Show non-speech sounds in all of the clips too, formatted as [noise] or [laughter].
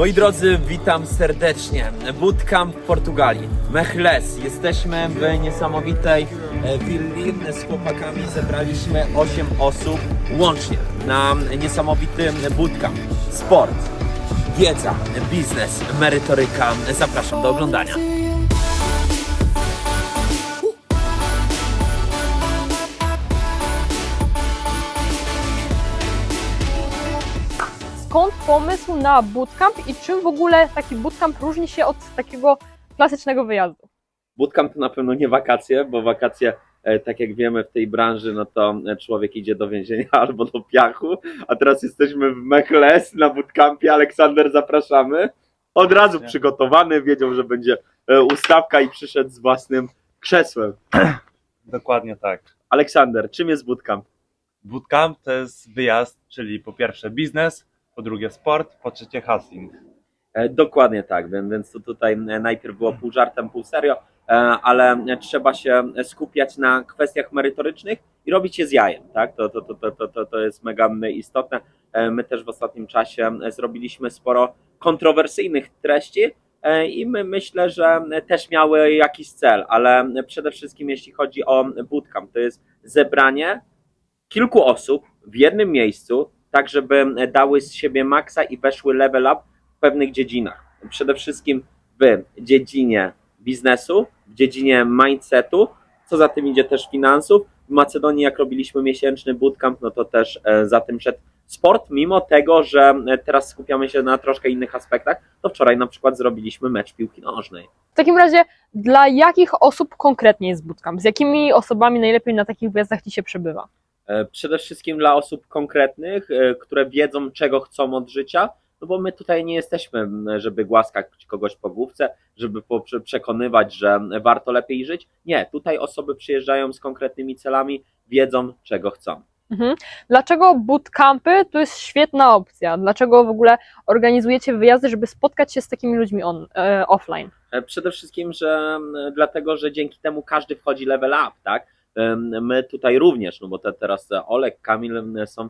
Moi drodzy, witam serdecznie. Bootcamp w Portugalii. Mechles. Jesteśmy w niesamowitej e, willi. Z chłopakami zebraliśmy 8 osób łącznie na niesamowity bootcamp. Sport, wiedza, biznes, merytoryka. Zapraszam do oglądania. Pomysł na bootcamp i czym w ogóle taki bootcamp różni się od takiego klasycznego wyjazdu? Bootcamp to na pewno nie wakacje, bo wakacje, e, tak jak wiemy w tej branży, no to e, człowiek idzie do więzienia [laughs] albo do piachu, a teraz jesteśmy w Mechles na bootcampie. Aleksander, zapraszamy. Od razu przygotowany, wiedział, że będzie e, ustawka i przyszedł z własnym krzesłem. [clears throat] Dokładnie tak. Aleksander, czym jest bootcamp? Bootcamp to jest wyjazd, czyli po pierwsze biznes, po drugie sport, po trzecie hustling. E, Dokładnie tak, więc, to tutaj e, najpierw było pół żartem, pół serio, e, ale trzeba się skupiać na kwestiach merytorycznych i robić je z jajem, tak? To, to, to, to, to, to, jest mega istotne. My też w ostatnim czasie zrobiliśmy sporo kontrowersyjnych treści i my myślę, że też miały jakiś cel, ale przede wszystkim jeśli chodzi o bootcamp, to jest zebranie kilku osób w jednym miejscu, tak żeby dały z siebie maksa i weszły level up w pewnych dziedzinach. Przede wszystkim w dziedzinie biznesu, w dziedzinie mindsetu, co za tym idzie też finansów. W Macedonii, jak robiliśmy miesięczny bootcamp, no to też e, za tym szedł sport, mimo tego, że e, teraz skupiamy się na troszkę innych aspektach, to wczoraj na przykład zrobiliśmy mecz piłki nożnej. W takim razie, dla jakich osób konkretnie jest bootcamp? Z jakimi osobami najlepiej na takich wyjazdach Ci się przebywa? E, Przede wszystkim dla osób konkretnych, e, które wiedzą, czego chcą od życia, no bo my tutaj nie jesteśmy, żeby głaskać kogoś po główce, żeby przekonywać, że warto lepiej żyć. Nie, tutaj osoby przyjeżdżają z konkretnymi celami, wiedzą, czego chcą. Mhm. Dlaczego bootcampy to jest świetna opcja? Dlaczego w ogóle organizujecie wyjazdy, żeby spotkać się z takimi ludźmi on, e, offline? E, Przede wszystkim, że dlatego, że dzięki temu każdy wchodzi level up, tak? My tutaj również, no bo te, teraz e, Olek, Kamil są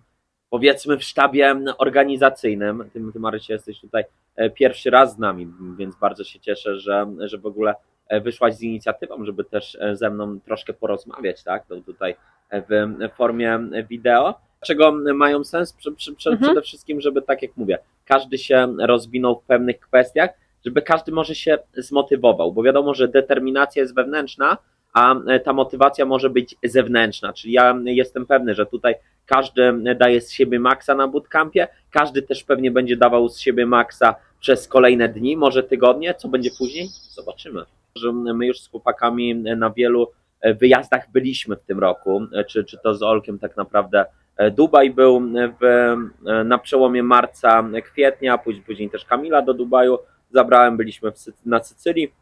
powiedzmy w sztabie organizacyjnym. Ty, ty Marysia, jesteś tutaj e, pierwszy raz z nami, więc bardzo się cieszę, że, że w ogóle e, wyszłaś z inicjatywą, żeby też ze mną troszkę porozmawiać, tak? To tutaj e, w formie wideo. Czego mają sens? Prze, prze, prze, Mhm. Przede wszystkim, żeby tak jak mówię, każdy się rozwinął w pewnych kwestiach, żeby każdy może się zmotywował, bo wiadomo, że determinacja jest wewnętrzna, a e, ta motywacja może być zewnętrzna. Czyli ja jestem pewny, że tutaj każdy daje z siebie maksa na bootcampie, każdy też pewnie będzie dawał z siebie maksa przez kolejne dni, może tygodnie. Co będzie później? Zobaczymy. Że my już z chłopakami na wielu e, wyjazdach byliśmy w tym roku, e, czy, czy to z Olkiem tak naprawdę. Dubaj był w, na przełomie marca, kwietnia, później, później też Kamila do Dubaju zabrałem, byliśmy w, na Sycylii,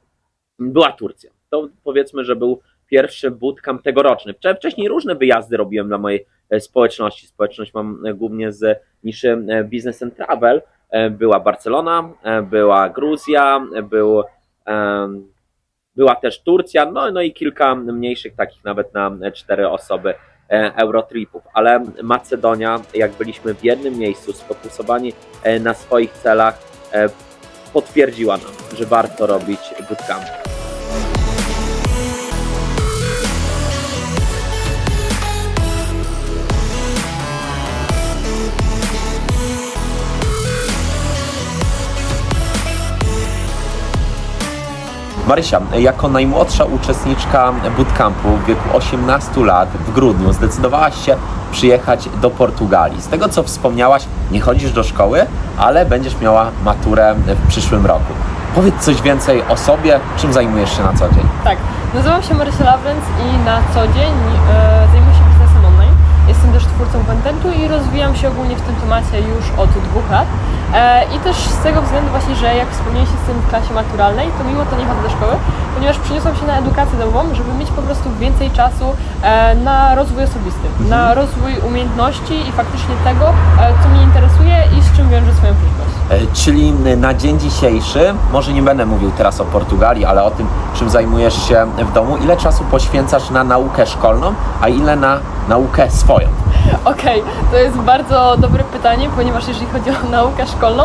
była Turcja. To powiedzmy, że był pierwszy bootcamp tegoroczny. Wcze- Wcześniej różne wyjazdy robiłem dla mojej e, społeczności. Społeczność mam e, głównie z niszy e, Business and Travel. Była Barcelona, była Gruzja, był, była też Turcja, no, no i kilka mniejszych, takich nawet na cztery osoby Eurotripów. Ale Macedonia, jak byliśmy w jednym miejscu, sfokusowani na swoich celach, potwierdziła nam, że warto robić bootcamp. Marysia, jako najmłodsza uczestniczka bootcampu w wieku 18 lat w grudniu zdecydowałaś się przyjechać do Portugalii. Z tego co wspomniałaś, nie chodzisz do szkoły, ale będziesz miała maturę w przyszłym roku. Powiedz coś więcej o sobie, czym zajmujesz się na co dzień. Tak, nazywam się Marysia Lawrence i na co dzień też twórcą kontentu i rozwijam się ogólnie w tym temacie już od dwóch lat. E, I też z tego względu właśnie, że jak wspomnieliście z tym w klasie maturalnej, to mimo to nie chodzę do szkoły, ponieważ przyniosłam się na edukację domową, żeby mieć po prostu więcej czasu e, na rozwój osobisty, na rozwój umiejętności i faktycznie tego, e, co mnie interesuje i z czym wiąże swoją przyszłość. E, Czyli na dzień dzisiejszy, może nie będę mówił teraz o Portugalii, ale o tym, czym zajmujesz się w domu, ile czasu poświęcasz na naukę szkolną, a ile na naukę swoją? Okej, to jest bardzo dobre pytanie, ponieważ jeżeli chodzi o naukę szkolną,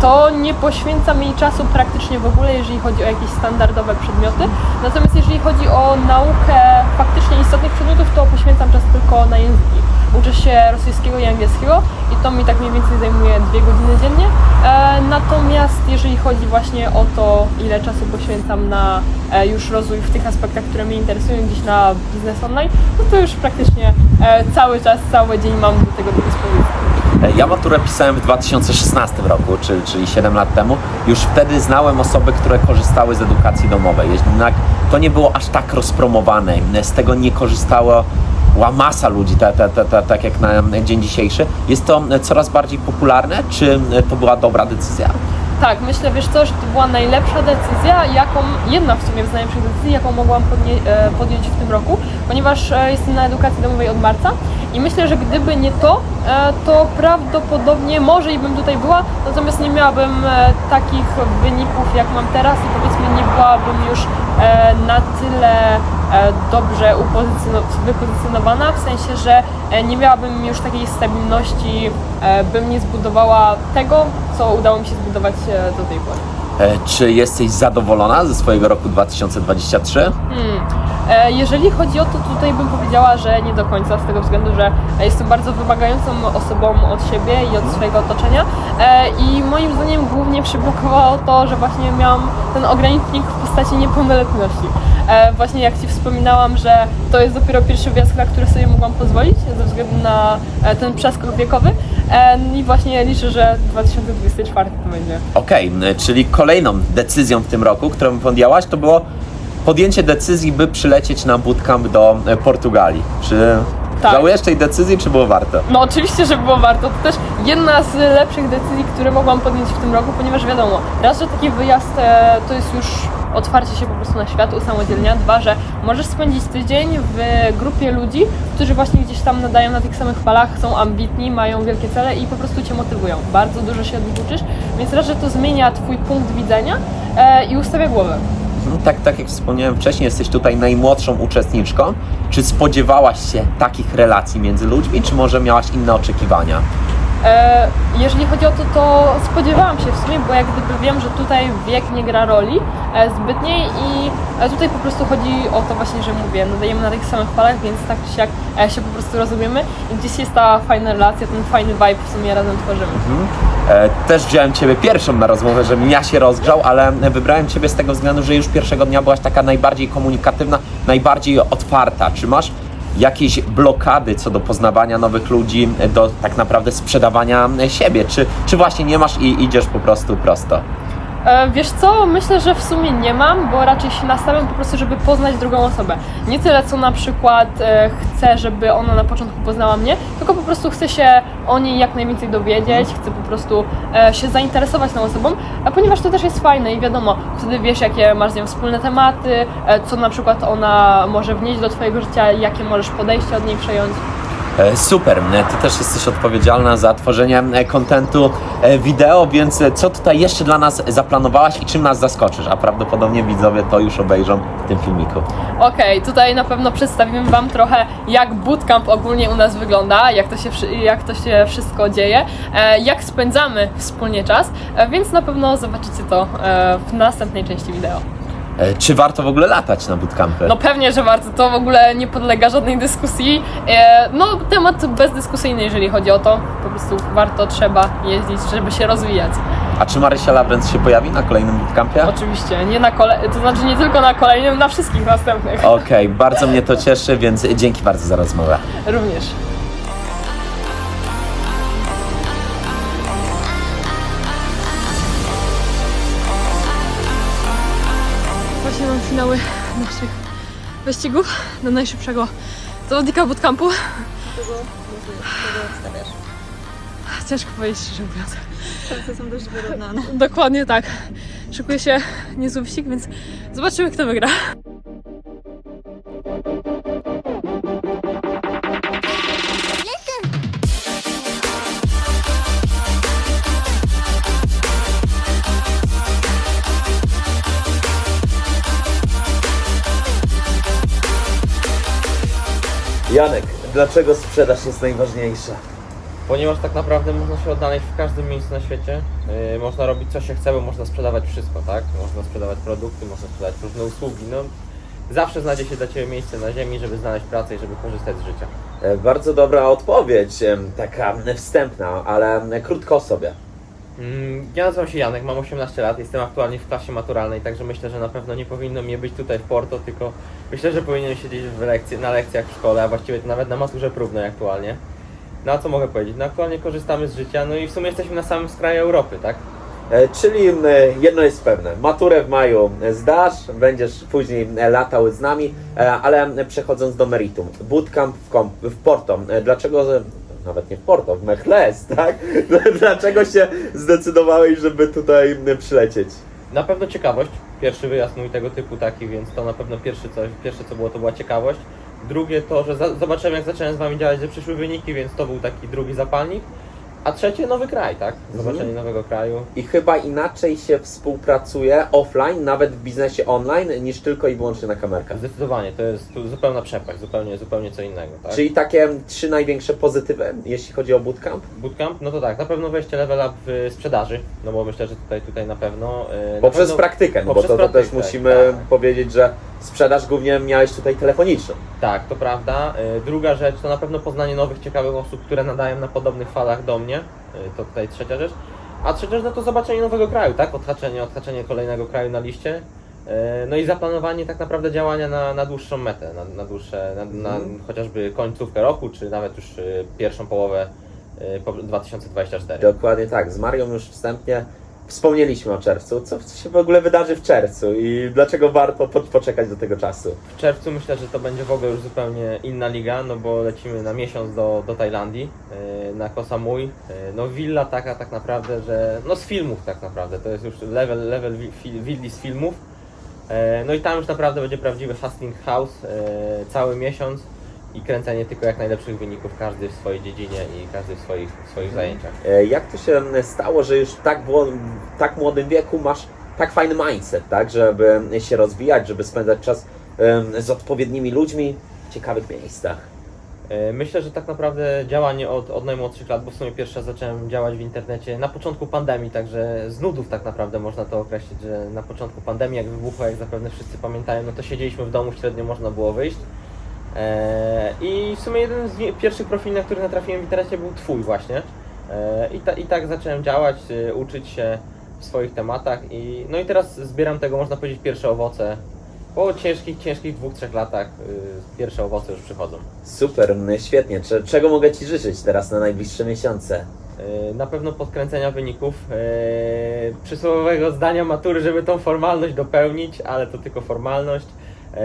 to nie poświęcam jej czasu praktycznie w ogóle, jeżeli chodzi o jakieś standardowe przedmioty. Natomiast jeżeli chodzi o naukę faktycznie istotnych przedmiotów, to poświęcam czas tylko na języki. Uczę się rosyjskiego i angielskiego i to mi tak mniej więcej zajmuje dwie godziny dziennie. E, natomiast jeżeli chodzi właśnie o to, ile czasu poświęcam na e, już rozwój w tych aspektach, które mnie interesują, gdzieś na biznes online, no to już praktycznie e, cały czas, cały dzień mam do tego do dyspozycji. Ja maturę pisałem w 2016 roku, czyli, czyli 7 lat temu. Już wtedy znałem osoby, które korzystały z edukacji domowej. Jednak to nie było aż tak rozpromowane. Z tego nie korzystała masa ludzi, tak ta, ta, ta, jak na dzień dzisiejszy. Jest to coraz bardziej popularne. Czy to była dobra decyzja? Tak, myślę, wiesz co, że to była najlepsza decyzja, jaką, jedna w sumie z najlepszych decyzji, jaką mogłam podnie, e, podjąć w tym roku, ponieważ e, jestem na edukacji domowej od marca i myślę, że gdyby nie to, e, to prawdopodobnie może i bym tutaj była, natomiast nie miałabym takich wyników jak mam teraz i powiedzmy nie byłabym już na tyle dobrze upozycjono- wypozycjonowana, w sensie, że e, nie miałabym już takiej stabilności, e, bym nie zbudowała tego, co udało mi się zbudować e, do tej pory. E, Czy jesteś zadowolona ze swojego roku 2023? Hmm. E, Jeżeli chodzi o to, tutaj bym powiedziała, że nie do końca, z tego względu, że jestem bardzo wymagającą osobą od siebie i od swojego otoczenia E, i moim zdaniem głównie przyblokowało to, że właśnie miałam ten ogranicznik w postaci niepełnoletności. E, Właśnie jak Ci wspominałam, że to jest dopiero pierwszy wjazd, na który sobie mogłam pozwolić ze względu na ten przeskok wiekowy E, i właśnie liczę, że 2024 to będzie. Okej, m, czyli kolejną decyzją w tym roku, którą podjęłaś, to było podjęcie decyzji, by przylecieć na bootcamp do e, Portugalii. Czy Tak. żałujesz tej decyzji, czy było warto? No oczywiście, że było warto. To też jedna z lepszych decyzji, które mogłam podjąć w tym roku, ponieważ wiadomo, raz, że taki wyjazd e, to jest już otwarcie się po prostu na świat, usamodzielnia. Dwa, że możesz spędzić tydzień w grupie ludzi, którzy właśnie gdzieś tam nadają na tych samych falach, są ambitni, mają wielkie cele i po prostu Cię motywują. Bardzo dużo się od nich uczysz, więc raz, że to zmienia Twój punkt widzenia e, i ustawia głowę. Mhm, Tak, tak jak wspomniałem wcześniej, jesteś tutaj najmłodszą uczestniczką. Czy spodziewałaś się takich relacji między ludźmi, czy może miałaś inne oczekiwania? E, jeżeli chodzi o to, to spodziewałam się w sumie, bo jak gdyby wiem, że tutaj wiek nie gra roli e, zbytniej i e, tutaj po prostu chodzi o to właśnie, że mówię, nadajemy na tych samych falach, więc tak czy siak się po prostu rozumiemy i gdzieś jest ta fajna relacja, ten fajny vibe w sumie razem tworzymy. E, Też wziąłem Ciebie pierwszą na rozmowę, żebym ja się rozgrzał, ale wybrałem Ciebie z tego względu, że już pierwszego dnia byłaś taka najbardziej komunikatywna, najbardziej otwarta. Czy masz jakieś blokady co do poznawania nowych ludzi, do tak naprawdę sprzedawania siebie? Czy, czy właśnie nie masz i idziesz po prostu prosto? E, Wiesz co, myślę, że w sumie nie mam, bo raczej się nastawiam po prostu, żeby poznać drugą osobę. Nie tyle, co na przykład e, chcę, żeby ona na początku poznała mnie, tylko po prostu chcę się o niej jak najwięcej dowiedzieć, chcę po prostu e, się zainteresować tą osobą, a ponieważ to też jest fajne i wiadomo, wtedy wiesz, jakie masz z nią wspólne tematy, co na przykład ona może wnieść do Twojego życia, jakie możesz podejście od niej przejąć. E, Super, Ty też jesteś odpowiedzialna za tworzenie e, kontentu e, wideo, więc co tutaj jeszcze dla nas zaplanowałaś i czym nas zaskoczysz? A prawdopodobnie widzowie to już obejrzą w tym filmiku. Okej, tutaj na pewno przedstawimy Wam trochę, jak bootcamp ogólnie u nas wygląda, jak to się, jak to się wszystko dzieje, jak spędzamy wspólnie czas, więc na pewno zobaczycie to w następnej części wideo. E, Czy warto w ogóle latać na bootcampy? No pewnie, że warto, to w ogóle nie podlega żadnej dyskusji. E, no temat bezdyskusyjny, jeżeli chodzi o to, po prostu warto, trzeba jeździć, żeby się rozwijać. A czy Marysia Lawrence się pojawi na kolejnym bootcampie? Oczywiście, nie na kole- to znaczy nie tylko na kolejnym, na wszystkich następnych Okej, bardzo mnie to cieszy, więc dzięki bardzo za rozmowę. również. Finały naszych wyścigów do najszybszego zawodnika bootcampu. Ciężko powiedzieć szczerze mówiąc. Szanse są dość wyrównane. Dokładnie tak. Szykuje się niezły wyścig, więc zobaczymy kto wygra. Dlaczego sprzedaż jest najważniejsza? Ponieważ tak naprawdę można się odnaleźć w każdym miejscu na świecie. Yy, można robić co się chce, bo można sprzedawać wszystko, tak? Można sprzedawać produkty, można sprzedawać różne usługi. No, zawsze znajdzie się dla Ciebie miejsce na ziemi, żeby znaleźć pracę i żeby korzystać z życia. E, Bardzo dobra odpowiedź, taka wstępna, ale krótko o sobie. Mm, Ja nazywam się Janek, mam 18 lat, jestem aktualnie w klasie maturalnej, także myślę, że na pewno nie powinno mnie być tutaj w Porto, tylko myślę, że powinienem siedzieć w lekcji, na lekcjach w szkole, a właściwie nawet na maturze próbnej aktualnie. No a co mogę powiedzieć? No aktualnie korzystamy z życia, no i w sumie jesteśmy na samym skraju Europy, tak? E, Czyli jedno jest pewne, maturę w maju zdasz, będziesz później e, latał z nami, e, ale przechodząc do meritum, bootcamp w, w Porto, dlaczego, nawet nie w Porto, w Mechles, tak? [laughs] Dlaczego się zdecydowałeś, żeby tutaj m, przylecieć? Na pewno ciekawość. Pierwszy wyjazd mój tego typu taki, więc to na pewno pierwszy coś, pierwsze co było to była ciekawość. Drugie to, że za, zobaczyłem jak zacząłem z Wami działać, że przyszły wyniki, więc to był taki drugi zapalnik. A trzecie nowy kraj, tak? Zobaczenie Mhm. nowego kraju. I chyba inaczej się współpracuje offline, nawet w biznesie online, niż tylko i wyłącznie na kamerkach. Zdecydowanie, to jest tu zupełna przepaść, zupełnie, zupełnie co innego, tak? Czyli takie trzy największe pozytywy, jeśli chodzi o bootcamp? Bootcamp, no to tak, na pewno wejście level up w sprzedaży, no bo myślę, że tutaj, tutaj na pewno... yy, na Poprzez pewno- praktykę, no bo poprzez to, to też praktykę, musimy tak. powiedzieć, że sprzedaż głównie miałeś tutaj telefoniczną. Tak, to prawda. Y, Druga rzecz to na pewno poznanie nowych, ciekawych osób, które nadają na podobnych falach do mnie. Y, To tutaj trzecia rzecz. A trzecia rzecz no to zobaczenie nowego kraju, tak? Odhaczenie, odhaczenie kolejnego kraju na liście. Y, No i zaplanowanie tak naprawdę działania na, na dłuższą metę, na, na dłuższe, na, na Mhm. chociażby końcówkę roku, czy nawet już pierwszą połowę y, po- 2024. Dokładnie tak. Z Marią już wstępnie wspomnieliśmy o czerwcu. Co się w ogóle wydarzy w czerwcu i dlaczego warto po, poczekać do tego czasu? W czerwcu myślę, że to będzie w ogóle już zupełnie inna liga, no bo lecimy na miesiąc do, do Tajlandii, yy, na Koh Samui. Yy, no willa taka tak naprawdę, że no z filmów tak naprawdę, to jest już level, level wi- willi z filmów. Yy, no i tam już naprawdę będzie prawdziwy hustling house, yy, cały miesiąc i kręcenie tylko jak najlepszych wyników, każdy w swojej dziedzinie i każdy w swoich, w swoich zajęciach. E, Jak to się stało, że już w tak, w tak młodym wieku masz tak fajny mindset, tak? Żeby się rozwijać, żeby spędzać czas em, z odpowiednimi ludźmi w ciekawych miejscach. E, Myślę, że tak naprawdę działanie od, od najmłodszych lat, bo w sumie pierwszy raz zacząłem działać w internecie na początku pandemii, także z nudów tak naprawdę można to określić, że na początku pandemii, jak wybuchła, jak zapewne wszyscy pamiętają, no to siedzieliśmy w domu, średnio można było wyjść. E, I w sumie jeden z pierwszych profili, na który natrafiłem w internecie był Twój właśnie. E, I, ta, I tak zacząłem działać, e, uczyć się w swoich tematach i no i teraz zbieram tego, można powiedzieć, pierwsze owoce. Po ciężkich, ciężkich dwóch, trzech latach y, pierwsze owoce już przychodzą. Super, m, świetnie. Cze- Czego mogę Ci życzyć teraz na najbliższe miesiące? Na pewno podkręcenia wyników, przysłowiowego zdania matury, żeby tą formalność dopełnić, ale to tylko formalność. Yy,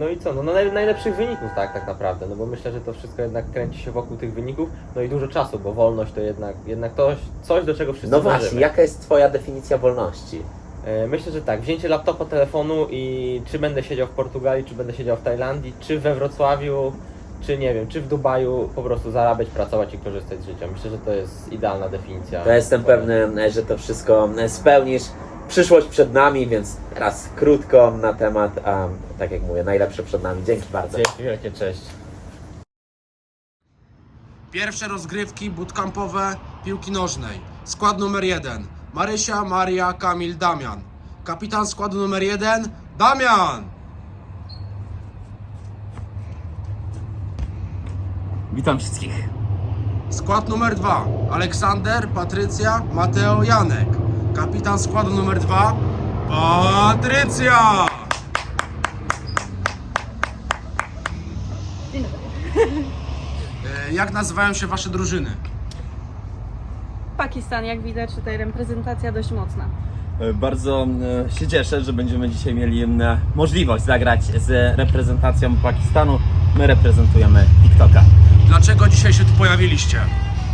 No i co, no, no naj, najlepszych wyników tak, tak naprawdę, no bo myślę, że to wszystko jednak kręci się wokół tych wyników, no i dużo czasu, bo wolność to jednak, jednak to coś, do czego wszyscy No właśnie, dążymy. jaka jest Twoja definicja wolności? E, Myślę, że tak. Wzięcie laptopa, telefonu i czy będę siedział w Portugalii, czy będę siedział w Tajlandii, czy we Wrocławiu, czy nie wiem, czy w Dubaju, po prostu zarabiać, pracować i korzystać z życia. Myślę, że to jest idealna definicja. Ja jestem pewny, e, że to wszystko e, spełnisz. Przyszłość przed nami, więc teraz krótko na temat, a tak jak mówię, najlepsze przed nami. Dzięki bardzo. Dzięki wielkie, cześć. Pierwsze rozgrywki bootcampowe piłki nożnej. Skład numer 1. Marysia, Maria, Kamil, Damian. Kapitan składu numer 1. Damian! Witam wszystkich. Skład numer 2. Aleksander, Patrycja, Mateo, Janek. Kapitan składu numer 2. Patrycja! E, Jak nazywają się wasze drużyny? Pakistan, jak widać, tutaj reprezentacja dość mocna. E, Bardzo e, się cieszę, że będziemy dzisiaj mieli e, możliwość zagrać z reprezentacją Pakistanu. My reprezentujemy TikToka. Dlaczego dzisiaj się tu pojawiliście?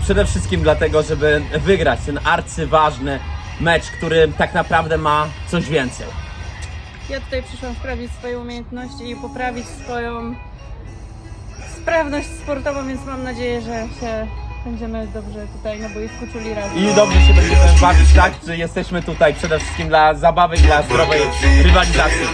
Przede wszystkim dlatego, żeby wygrać ten arcyważny mecz, który tak naprawdę ma coś więcej. Ja tutaj przyszłam sprawdzić swoje umiejętności i poprawić swoją sprawność sportową, więc mam nadzieję, że się będziemy dobrze tutaj na boisku czuli razem. I dobrze się będziemy bawić, tak? Czy jesteśmy tutaj przede wszystkim dla zabawy i dla zdrowej rywalizacji.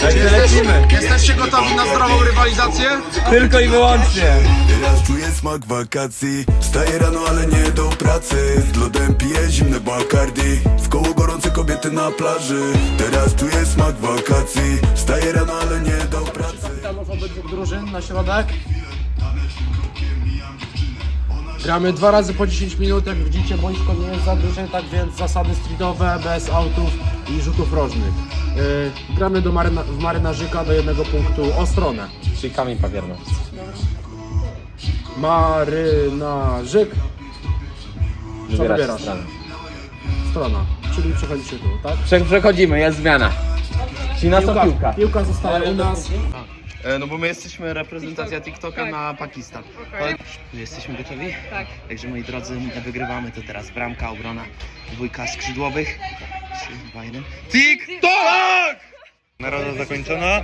Także lecimy. Jesteście gotowi na zdrową rywalizację? Tylko i wyłącznie. Teraz czuję smak wakacji Wstaję rano, ale nie do pracy Z lodem piję zimne Bacardi W koło gorące kobiety na plaży Teraz czuję smak wakacji Wstaję rano, ale nie do pracy Witamy w obydwu drużyn na środek. Gramy dwa razy po 10 minut, jak widzicie boisko nie jest za duże, tak więc zasady streetowe, bez autów i rzutów rożnych. Yy, gramy do maryna w marynarzyka do jednego punktu o stronę. Czyli kamień papier nożyce. Marynarzyk, co Wybierasz wybierasz? stronę. Strona, czyli przechodzicie tu, tak? Prze- Przechodzimy, jest zmiana. Czyli nasza piłka. Piłka zostaje u nas. E, No bo my jesteśmy reprezentacja TikToka na Pakistan. Jesteśmy gotowi? Tak. Także moi drodzy, wygrywamy to teraz bramka, obrona, dwójka skrzydłowych. 3, 2, 1. TikTok! Naroda zakończona.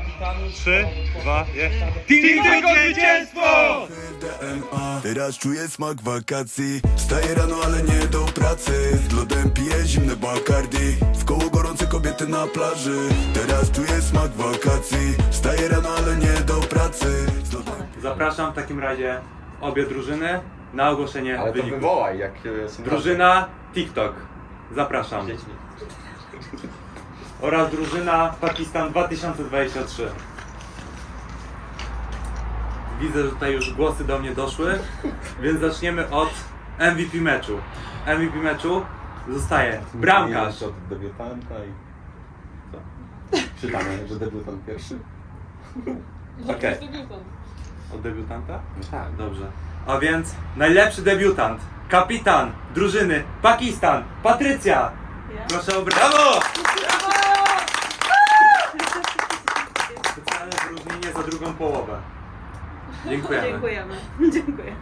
3, 2, 1. TikTok zwycięstwo! DNA Teraz czuję smak wakacji Wstaję rano, ale nie do pracy Z lodem piję zimne Bacardi W koło gorące kobiety na plaży Teraz czuję smak wakacji Wstaję rano, ale nie do pracy Z lodem Zapraszam w takim razie obie drużyny na ogłoszenie Ale to wyniku. wywołaj, jak e, są Drużyna TikTok. Zapraszam. Oraz drużyna Pakistan 2023. Widzę, że tutaj już głosy do mnie doszły, więc zaczniemy od MVP meczu. MVP meczu zostaje bramkarz. od debiutanta i... Co? Czytamy, że debiutant pierwszy? Okej. Od debiutanta? Tak. Dobrze. A więc najlepszy debiutant, kapitan drużyny Pakistan, Patrycja! Proszę o brawo! Wyróżnienie za drugą połowę. Dziękujemy. Dziękujemy. [laughs] Dziękuję.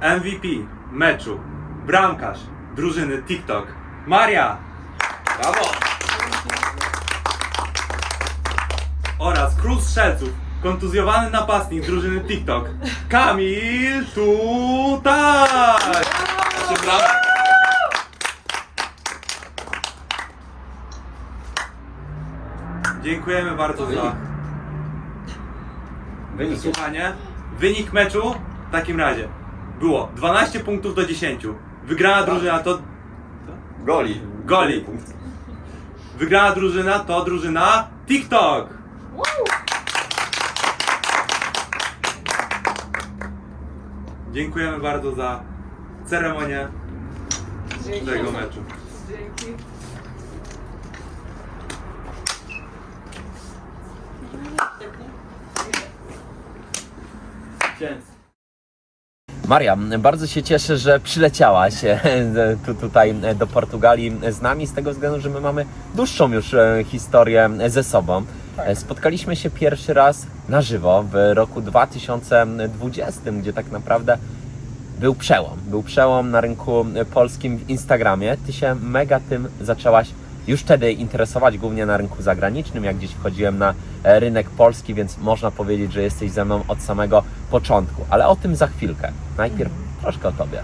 MVP meczu, bramkarz drużyny TikTok, Maria! Brawo! Oraz król strzelców, kontuzjowany napastnik drużyny TikTok, Kamil tutaj! Proszę brawo! Dziękujemy bardzo za wysłuchanie. Wynik meczu w takim razie było 12 punktów do 10. Wygrana drużyna to Goli. Goli. Wygrana drużyna to drużyna TikTok. Dziękujemy bardzo za ceremonię tego meczu. Maria, bardzo się cieszę, że przyleciałaś e, tu, tutaj e, do Portugalii z nami, z tego względu, że my mamy dłuższą już e, historię ze sobą. E, Spotkaliśmy się pierwszy raz na żywo w roku 2020, gdzie tak naprawdę był przełom. Był przełom na rynku polskim w Instagramie. Ty się mega tym zaczęłaś już wtedy interesować, głównie na rynku zagranicznym, jak gdzieś wchodziłem na e, rynek polski, więc można powiedzieć, że jesteś ze mną od samego początku. Ale o tym za chwilkę. Najpierw troszkę o tobie.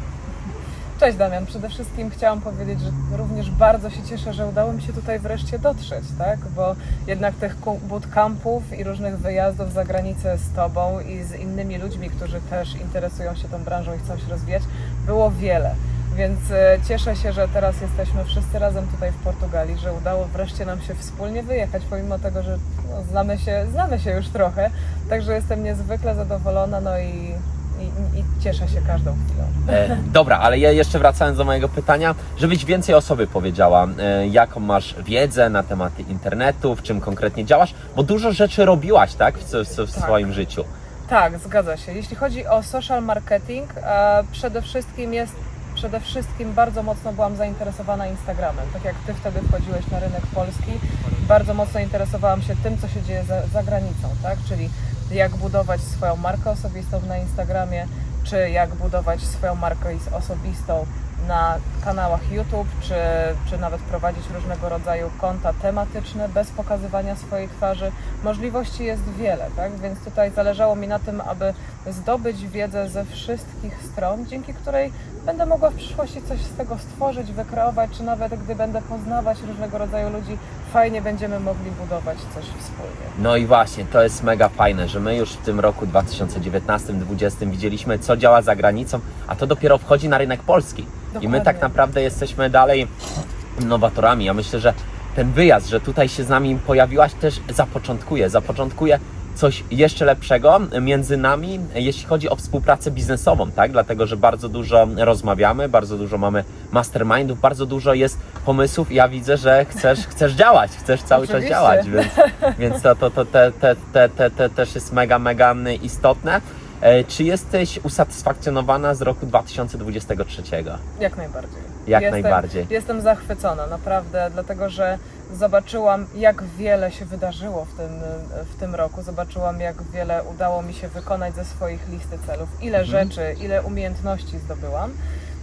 Cześć Damian, przede wszystkim chciałam powiedzieć, że również bardzo się cieszę, że udało mi się tutaj wreszcie dotrzeć, tak? Bo jednak tych bootcampów i różnych wyjazdów za granicę z Tobą i z innymi ludźmi, którzy też interesują się tą branżą i chcą się rozwijać, było wiele. Więc e, cieszę się, że teraz jesteśmy wszyscy razem tutaj w Portugalii, że udało wreszcie nam się wspólnie wyjechać, pomimo tego, że no, znamy, się, znamy się już trochę. Także jestem niezwykle zadowolona, no i, i, i cieszę się każdą chwilą. E, dobra, ale ja jeszcze wracając do mojego pytania, żebyś więcej o sobie powiedziała, e, jaką masz wiedzę na tematy internetu, w czym konkretnie działasz, bo dużo rzeczy robiłaś, tak, w, w, w Tak. swoim życiu. Tak, zgadza się. Jeśli chodzi o social marketing, e, przede wszystkim jest przede wszystkim bardzo mocno byłam zainteresowana Instagramem. Tak jak ty wtedy wchodziłeś na rynek polski, bardzo mocno interesowałam się tym, co się dzieje za, za granicą, tak? Czyli jak budować swoją markę osobistą na Instagramie, czy jak budować swoją markę is- osobistą na kanałach YouTube, czy, czy nawet prowadzić różnego rodzaju konta tematyczne bez pokazywania swojej twarzy. Możliwości jest wiele, tak? Więc tutaj zależało mi na tym, aby zdobyć wiedzę ze wszystkich stron, dzięki której będę mogła w przyszłości coś z tego stworzyć, wykreować, czy nawet gdy będę poznawać różnego rodzaju ludzi, fajnie będziemy mogli budować coś wspólnie. No i właśnie, to jest mega fajne, że my już w tym roku 2019-2020 widzieliśmy, co działa za granicą, a to dopiero wchodzi na rynek polski. I my Dokładnie. tak naprawdę jesteśmy dalej innowatorami. Ja myślę, że ten wyjazd, że tutaj się z nami pojawiłaś, też zapoczątkuje, zapoczątkuje coś jeszcze lepszego między nami, jeśli chodzi o współpracę biznesową, tak? Dlatego, że bardzo dużo rozmawiamy, bardzo dużo mamy mastermindów, bardzo dużo jest pomysłów ja widzę, że chcesz, [laughs] chcesz działać, chcesz cały czas Oczywiście. działać, więc, [laughs] więc to, to, to te, te, te, te, te też jest mega, mega istotne. E, Czy jesteś usatysfakcjonowana z roku 2023? Jak najbardziej. Jak Jestem- najbardziej. Jestem zachwycona, naprawdę, dlatego że zobaczyłam, jak wiele się wydarzyło w tym, w tym roku. Zobaczyłam, jak wiele udało mi się wykonać ze swoich listy celów. Ile Mhm. rzeczy, ile umiejętności zdobyłam.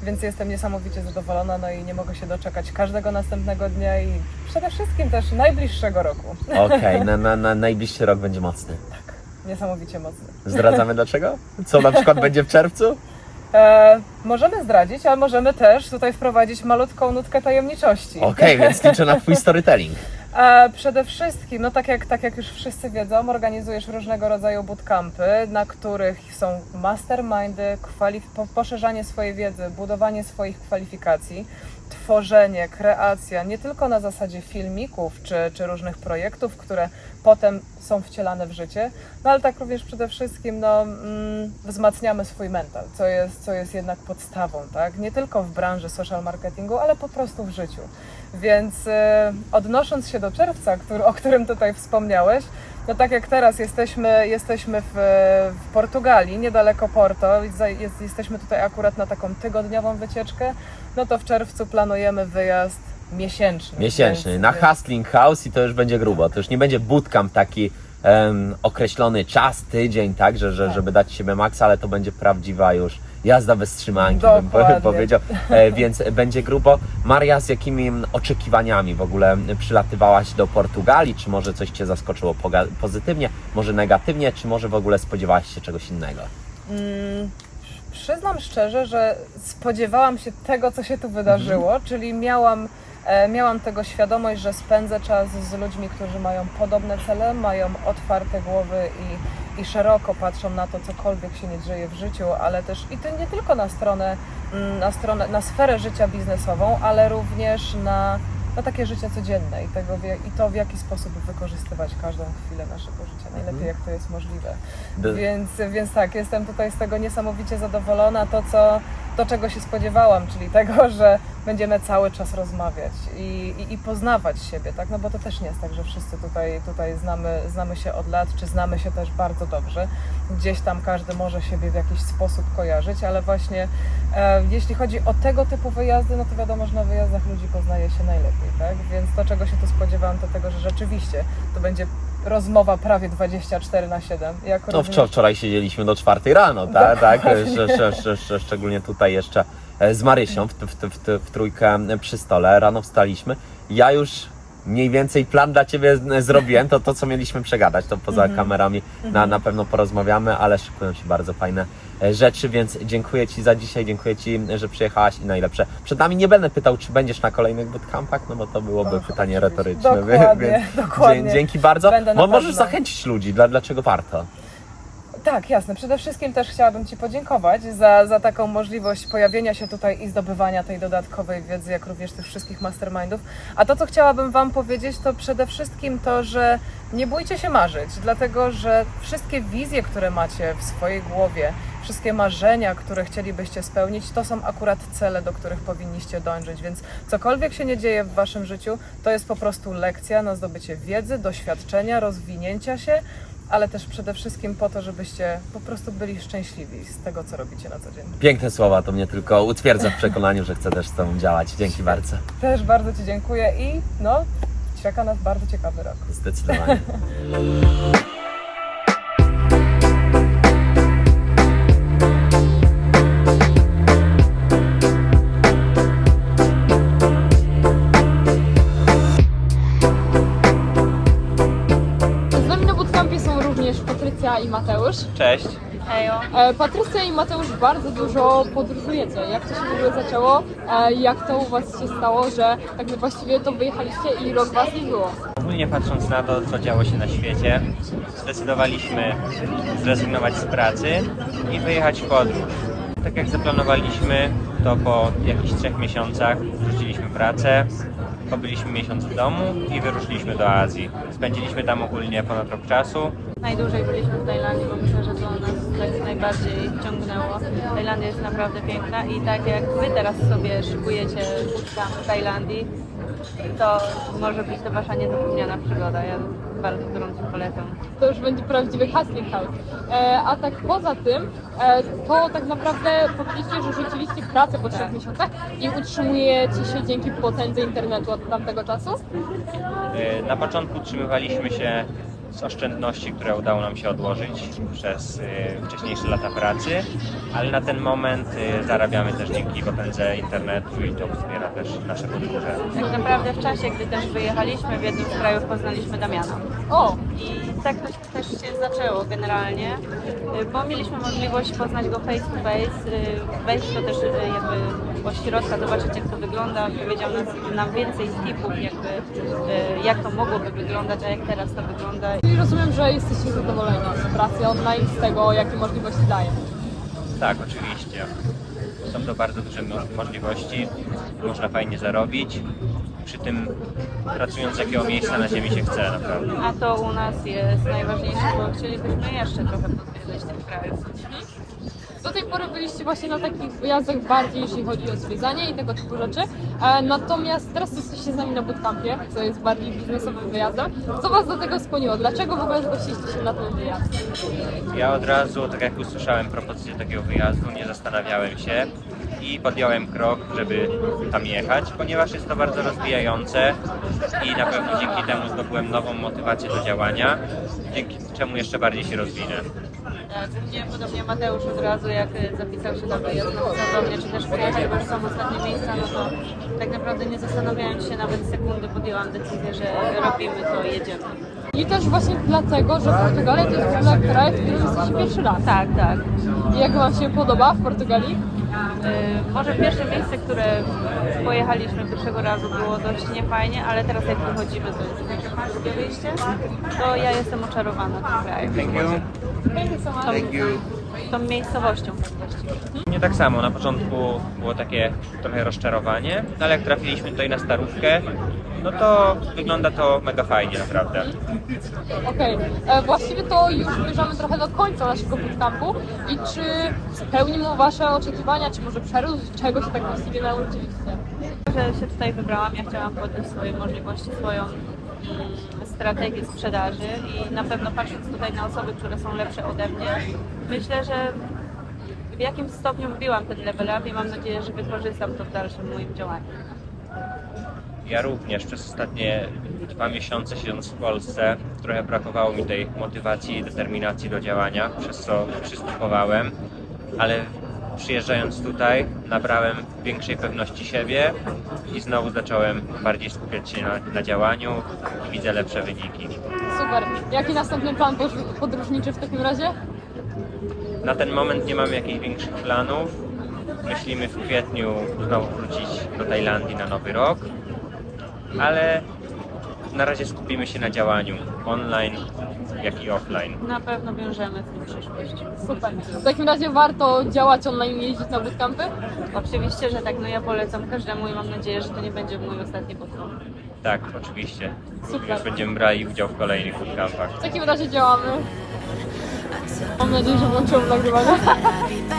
Więc jestem niesamowicie zadowolona, no i nie mogę się doczekać każdego następnego dnia i przede wszystkim też najbliższego roku. Okej, [laughs] na, na, na najbliższy rok będzie mocny. Niesamowicie mocny. Zdradzamy dlaczego? Co na przykład [laughs] będzie w czerwcu? E, możemy zdradzić, ale możemy też tutaj wprowadzić malutką nutkę tajemniczości. Okej, więc liczę na Twój storytelling. A przede wszystkim, no tak jak, tak jak już wszyscy wiedzą, organizujesz różnego rodzaju bootcampy, na których są mastermindy, poszerzanie swojej wiedzy, budowanie swoich kwalifikacji, tworzenie, kreacja, nie tylko na zasadzie filmików czy, czy różnych projektów, które potem są wcielane w życie, no ale tak również przede wszystkim no, mm, wzmacniamy swój mental, co jest, co jest jednak podstawą, tak? Nie tylko w branży social marketingu, ale po prostu w życiu. Więc e, odnosząc się do czerwca, który, o którym tutaj wspomniałeś, no tak jak teraz jesteśmy, jesteśmy w, w Portugalii, niedaleko Porto, jest, jesteśmy tutaj akurat na taką tygodniową wycieczkę, no to w czerwcu planujemy wyjazd miesięczny. Miesięczny, Więc- na Hustling House i to już będzie grubo. To już nie będzie bootcamp taki em, określony czas, tydzień, tak, że, że, Tak. żeby dać siebie maks, ale to będzie prawdziwa już jazda bez trzymanki, bym Dokładnie. powiedział. E, więc będzie grubo. Maria, z jakimi oczekiwaniami w ogóle przylatywałaś do Portugalii? Czy może coś Cię zaskoczyło pozytywnie, może negatywnie, czy może w ogóle spodziewałaś się czegoś innego? Mm, przyznam szczerze, że spodziewałam się tego, co się tu wydarzyło, czyli miałam, miałam tego świadomość, że spędzę czas z ludźmi, którzy mają podobne cele, mają otwarte głowy i, i szeroko patrzą na to, cokolwiek się nie dzieje w życiu, ale też i to nie tylko na stronę, mm, na stronę, na sferę życia biznesową, ale również na, na takie życie codzienne i, tego, i to, w jaki sposób wykorzystywać każdą chwilę naszego życia, najlepiej jak to jest możliwe. Więc, więc tak, jestem tutaj z tego niesamowicie zadowolona. To, co, to, czego się spodziewałam, czyli tego, [laughs] że będziemy cały czas rozmawiać i, i, i poznawać siebie, tak? No bo to też nie jest tak, że wszyscy tutaj, tutaj znamy, znamy się od lat, czy znamy się też bardzo dobrze. Gdzieś tam każdy może siebie w jakiś sposób kojarzyć, ale właśnie e, jeśli chodzi o tego typu wyjazdy, no to wiadomo, że na wyjazdach ludzi poznaje się najlepiej, tak? Więc to, czego się tu spodziewałam, to tego, że rzeczywiście to będzie rozmowa prawie 24 na 7. Jak No wczoraj siedzieliśmy do czwartej rano, tak? tak? Sz- szczególnie tutaj jeszcze e, z Marysią w, w, w, w, trójkę przy stole. Rano wstaliśmy. Ja już mniej więcej plan dla Ciebie z- zrobiłem, to to co mieliśmy przegadać, to poza Mhm. kamerami na, na pewno porozmawiamy, ale szykują się bardzo fajne e, rzeczy, więc dziękuję Ci za dzisiaj, dziękuję Ci, że przyjechałaś i najlepsze. Przed nami nie będę pytał, czy będziesz na kolejnych bootcampach, no bo to byłoby Och, pytanie oczywiście. retoryczne, Dokładnie, więc dokładnie. dzięki bardzo. Będę Mo- możesz pewno. zachęcić ludzi, dla, dlaczego warto. Tak, jasne. Przede wszystkim też chciałabym Ci podziękować za, za taką możliwość pojawienia się tutaj i zdobywania tej dodatkowej wiedzy, jak również tych wszystkich mastermindów. A to, co chciałabym Wam powiedzieć, to przede wszystkim to, że nie bójcie się marzyć, dlatego że wszystkie wizje, które macie w swojej głowie, wszystkie marzenia, które chcielibyście spełnić, to są akurat cele, do których powinniście dążyć. Więc cokolwiek się nie dzieje w Waszym życiu, to jest po prostu lekcja na zdobycie wiedzy, doświadczenia, rozwinięcia się ale też przede wszystkim po to, żebyście po prostu byli szczęśliwi z tego, co robicie na co dzień. Piękne słowa, to mnie tylko utwierdza w przekonaniu, że chcę też z Tobą działać. Dzięki bardzo. Też bardzo Ci dziękuję i no, czeka nas bardzo ciekawy rok. Zdecydowanie. [laughs] Patrycja i Mateusz. Cześć. E, Patrycja i Mateusz bardzo dużo podróżujecie. Jak to się w ogóle zaczęło? E, jak to u Was się stało, że tak właściwie to wyjechaliście i rok Was nie było? Ogólnie patrząc na to, co działo się na świecie, zdecydowaliśmy zrezygnować z pracy i wyjechać w podróż. Tak jak zaplanowaliśmy, to po jakichś trzech miesiącach rzuciliśmy pracę, pobyliśmy miesiąc w domu i wyruszyliśmy do Azji. Spędziliśmy tam ogólnie ponad rok czasu. Najdłużej byliśmy w Tajlandii, bo myślę, że to nas tak najbardziej wciągnęło. Tajlandia jest naprawdę piękna i tak jak Wy teraz sobie szykujecie bootcamp w Tajlandii, to może być to Wasza niezapomniana przygoda. Ja bardzo gorąco polecam. To już będzie prawdziwy hustling house. E, a tak poza tym, e, to tak naprawdę powiedzieliście, że rzuciliście pracę po trzech miesiącach i utrzymujecie się dzięki potędze internetu od tamtego czasu? Yy, Na początku utrzymywaliśmy się z oszczędności, które udało nam się odłożyć przez yy, wcześniejsze lata pracy, ale na ten moment yy, zarabiamy też dzięki potędze internetu i to wspiera też nasze podróże. Tak naprawdę w czasie, gdy też wyjechaliśmy w jednym z krajów, poznaliśmy Damiana. O, I tak to też się zaczęło generalnie, y, bo mieliśmy możliwość poznać go face to face, y, wejść to też y, jakby od środka, zobaczyć jak to wygląda, powiedział nam więcej tipów jakby y, jak to mogłoby wyglądać, a jak teraz to wygląda. czyli rozumiem, że jesteście zadowoleni z pracy online, z tego, jakie możliwości daje. Tak, oczywiście. Są to bardzo duże mo- możliwości, można fajnie zarobić, przy tym pracując z jakiego miejsca na ziemi się chce naprawdę. A to u nas jest najważniejsze, bo chcielibyśmy jeszcze trochę pozwiedzać tych krajów. Do tej pory byliście właśnie na takich wyjazdach bardziej, jeśli chodzi o zwiedzanie i tego typu rzeczy. E, natomiast teraz jesteście z nami na bootcampie, co jest bardziej biznesowym wyjazdem. Co Was do tego skłoniło? Dlaczego w ogóle zgłosiliście się na ten wyjazd? Ja od razu, tak jak usłyszałem propozycję takiego wyjazdu, nie zastanawiałem się i podjąłem krok, żeby tam jechać, ponieważ jest to bardzo rozwijające i na pewno dzięki temu zdobyłem nową motywację do działania, dzięki czemu jeszcze bardziej się rozwinę. Tak, u mnie podobnie Mateusz od razu jak y, zapisał się na wyjazd, napisał do mnie, czy też przyjaciół, bo już są ostatnie miejsca, no to tak naprawdę nie zastanawiając się nawet sekundy podjęłam decyzję, że robimy to i jedziemy. I też właśnie dlatego, że Portugalia to jest ogóle kraj, w którym jesteście pierwszy raz. Tak, tak. I jak Wam się podoba w Portugalii? Y, Może pierwsze miejsce, które pojechaliśmy pierwszego razu było dość niefajnie, ale teraz jak wychodzimy, to jest takie wyjście, to ja jestem oczarowana tym krajem. Thank you. Tą, tą miejscowością właściwie. Nie tak samo, na początku było takie trochę rozczarowanie, no ale jak trafiliśmy tutaj na starówkę, no to wygląda to mega fajnie naprawdę. Okej, e, właściwie to już zmierzamy trochę do końca naszego bootcampu i czy spełniło Wasze oczekiwania, czy może przerósł, czego się tak właściwie nauczyliście? że się tutaj wybrałam, ja chciałam podnieść swoje możliwości, swoją mm, strategię sprzedaży i na pewno patrząc tutaj na osoby, które są lepsze ode mnie, myślę, że w jakimś stopniu wbiłam ten level up i mam nadzieję, że wykorzystam to w dalszym moim działaniu. Ja również przez ostatnie dwa miesiące siedząc w Polsce trochę brakowało mi tej motywacji i determinacji do działania, przez co przystępowałem, ale przyjeżdżając tutaj nabrałem większej pewności siebie i znowu zacząłem bardziej skupiać się na, na działaniu i widzę lepsze wyniki. Super. Jaki następny plan podróż- podróżniczy w takim razie? Na ten moment nie mamy jakichś większych planów. Myślimy w kwietniu znowu wrócić do Tajlandii na nowy rok, ale na razie skupimy się na działaniu online, jak i offline. Na pewno wiążemy z tym przyszłość. Super. W takim razie warto działać online i jeździć na bootcampy? Oczywiście, że tak, no ja polecam każdemu i mam nadzieję, że to nie będzie mój ostatni podróż. Tak, oczywiście. Super. Również będziemy brali udział w kolejnych bootcampach. W takim razie działamy. Mam nadzieję, że włączyłam nagrywanie. [laughs]